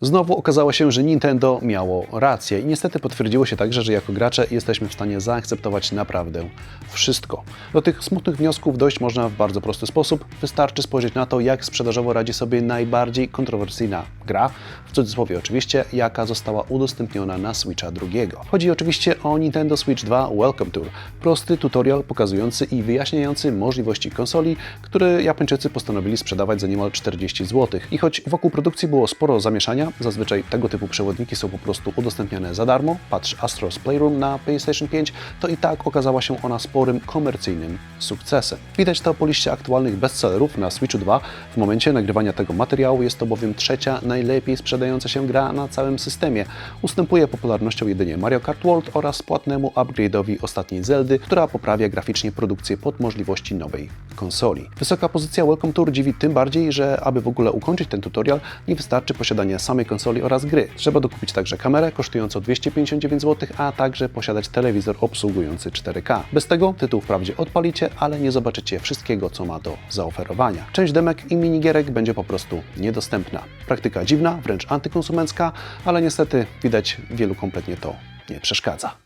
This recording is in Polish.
Znowu okazało się, że Nintendo miało rację i niestety potwierdziło się także, że jako gracze jesteśmy w stanie zaakceptować naprawdę wszystko. Do tych smutnych wniosków dojść można w bardzo prosty sposób. Wystarczy spojrzeć na to, jak sprzedażowo radzi sobie najbardziej kontrowersyjna gra, w cudzysłowie oczywiście, jaka została udostępniona na Switcha drugiego. Chodzi oczywiście o Nintendo Switch 2 Welcome Tour, prosty tutorial pokazujący i wyjaśniający możliwości konsoli, które Japończycy postanowili sprzedawać za niemal 40 zł. I choć wokół produkcji było sporo zamieszania, zazwyczaj tego typu przewodniki są po prostu udostępniane za darmo, patrz Astro's Playroom na PlayStation 5, to i tak okazała się ona sporym komercyjnym sukcesem. Widać to po liście aktualnych bestsellerów na Switchu 2. W momencie nagrywania tego materiału jest to bowiem trzecia najlepiej sprzedająca się gra na całym systemie. Ustępuje popularnością jedynie Mario Kart World oraz płatnemu upgrade'owi ostatniej Zeldy, która poprawia graficznie produkcję pod możliwości nowej konsoli. Wysoka pozycja Welcome Tour dziwi tym bardziej, że aby w ogóle ukończyć ten tutorial, nie wystarczy posiadanie samej konsoli oraz gry. Trzeba dokupić także kamerę kosztującą 259 zł, a także posiadać telewizor obsługujący 4K. Bez tego tytuł wprawdzie odpalicie, ale nie zobaczycie wszystkiego, co ma do zaoferowania. Część demek i minigierek będzie po prostu niedostępna. Praktyka dziwna, wręcz antykonsumencka, ale niestety widać wielu kompletnie to nie przeszkadza.